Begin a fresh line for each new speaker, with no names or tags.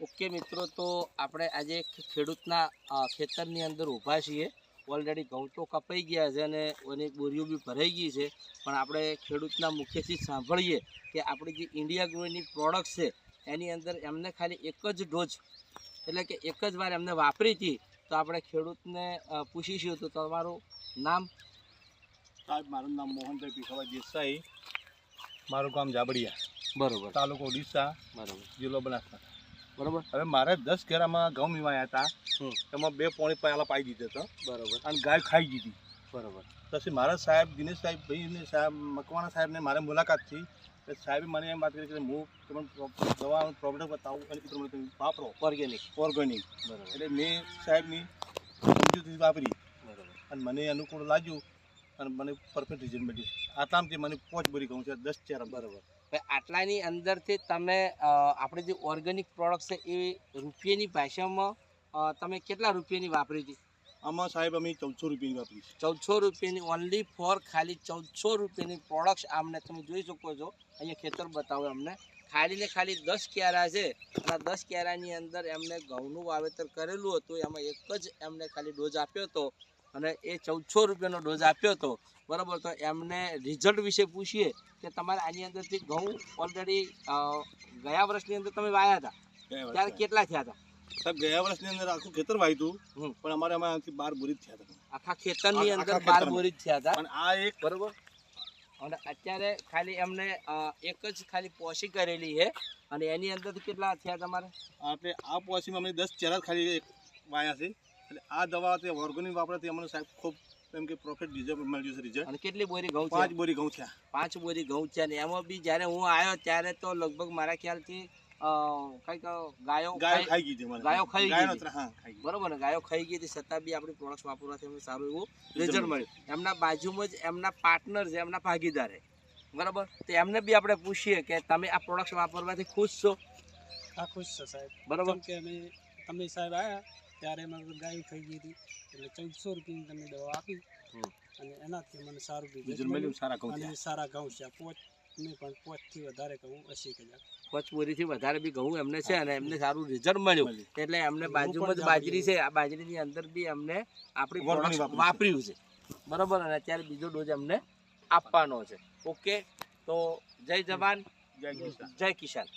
Okay મિત્રો તો આપણે આજે ખેડૂતના ખેતરની અંદર ઊભા છીએ. ઓલરેડી ઘઉં તો કપાઈ ગયા છે અને એની બોરીઓ બી ભરાઈ ગઈ છે. પણ આપણે ખેડૂતના મુખ્યથી સાંભળીએ કે આપણી જે ઇન્ડિયા ગ્રોની પ્રોડક્ટ છે એની અંદર એમને ખાલી એક જ ડોઝ એટલે કે એક જ વાર એમને વાપરી હતી. તો આપણે ખેડૂતને પૂછીશું તો તમારું નામ?
સાહેબ મારું નામ મોહનભાઈ પીખાવા દેસાઈ. મારું ગામ જાબડિયા.
બરોબર.
તાલુકો ઓડિશા.
બરોબર.
જિલ્લો બનાસકાંઠા.
બરોબર?
હવે મારે દસ ઘેરામાં ઘઉં મીવાયા હતા. એમાં બે પોણી પાયાલા પાઈ દીધા હતો.
બરોબર.
અને ગાય ખાઈ દીધી.
બરોબર.
પછી મારા સાહેબ દિનેશ સાહેબ ભાઈને સાહેબ મકવાણા સાહેબને મારે મુલાકાત થઈ. સાહેબે મને એમ વાત કરી કે હું તમને દવા પ્રોડક્ટ બતાવું અને તમે તમે વાપરો.
ઓર્ગેનિક
ઓર્ગેનિક
બરાબર.
એટલે મેં સાહેબની સમજૂતી વાપરી.
બરાબર.
અને મને અનુકૂળ લાગ્યું અને મને પરફેક્ટ રિઝલ્ટ મળ્યું આટલામાંથી મને પોચ બોરી ગયું છે. દસ ચેરા
બરોબર. આટલાની અંદરથી તમે આપણે જે ઓર્ગેનિક પ્રોડક્ટ છે એ રૂપિયાની ભાષામાં તમે કેટલા રૂપિયાની વાપરી હતી
આમાં સાહેબ અમે ચૌદસો રૂપિયાની વાપરી
ચૌદસો રૂપિયાની ઓનલી ફોર ખાલી ચૌદસો રૂપિયાની પ્રોડક્ટ આમને તમે જોઈ શકો છો. અહીંયા ખેતર બતાવો અમને ખાલી ને ખાલી દસ ક્યારા છે અને દસ ક્યારાની અંદર એમને ઘઉંનું વાવેતર કરેલું હતું. એમાં એક જ એમને ખાલી ડોઝ આપ્યો હતો. અને એ ચૌદસો રૂપિયાનો ડોઝ આપ્યો હતો. બરાબર તો એમને રિઝલ્ટ વિશે પૂછીએ કે તમારે આની અંદરથી ઘઉં ઓલરેડી ગયા વર્ષની અંદર તમે વાયા હતા. ત્યારે કેટલા થયા હતા?
સાહેબ ગયા વર્ષની અંદર આખું ખેતર વાયતું. પણ અમારે અમારે આથી બાર બોરી જ થયા હતા.
આખા ખેતરની અંદર બાર બોરી જ થયા હતા.
પણ આ એક
બરોબર? અને અત્યારે ખાલી એમને એક જ ખાલી પોસી કરેલી છે. અને એની અંદરથી કેટલા થયા તમારે?
આપણે આ પોસીમાં અમે દસ ચેરા ખાલી એક વાયા છે. એટલે આ દવા તે ઓર્ગેનિક વાપરતી અમને સાહેબ ખૂબ એમ કે પ્રોફિટ રિઝલ્ટ મળ્યું છે રિઝલ્ટ
અને કેટલી બોરી ઘઉં
પાંચ બોરી ઘઉં થયા.
પાંચ બોરી ઘઉં છે અને એમાં બી જ્યારે હું આવ્યો ત્યારે તો લગભગ મારા ખ્યાલથી અ, ગાયો
ગાયો
ખાઈ-
ખાઈ ગઈ હતી
ગાયો ખાઈ ગઈ
ગાયનો
હતી.
ત્રા- હા ખાઈ ગઈ.
બરોબર ને? ગાયો ખાઈ ગઈ હતી છતાં બી આપણી પ્રોડક્ટ વાપરવાથી અમને સારું એવું રિઝલ્ટ મળ્યું. એમના બાજુમાં જ એમના પાર્ટનર છે એમના ભાગીદાર. બરાબર? તો એમને બી આપણે પૂછીએ કે તમે આ પ્રોડક્ટ વાપરવાથી ખુશ છો?
હા ખુશ છે સાહેબ.
બરોબર?
કે અમે તમે સાહેબ આવ્યા ત્યારે મારે ગાય થઈ ગઈ હતી. એટલે ચૌદસો રૂપિયાની તમે દવા આપી. અને એનાથી મને સારું
મળ્યું. સારા
સારા ઘઉં છે. પોચ નહીં પણ પોચથી વધારે ઘઉં અસી કલાક
પાંચ વધારે બી ઘઉં એમને છે અને એમને સારું રિઝલ્ટ મળ્યું. એટલે એમને બાજુમાં જ બાજરી છે. આ બાજરીની અંદર બી અમને આપણી
વાપર્યું
વાપર્યું છે. બરોબર? અને અત્યારે બીજો ડોઝ અમને આપવાનો છે. ઓકે તો જય જવાન.
જય કિસાન.
જય કિસાન.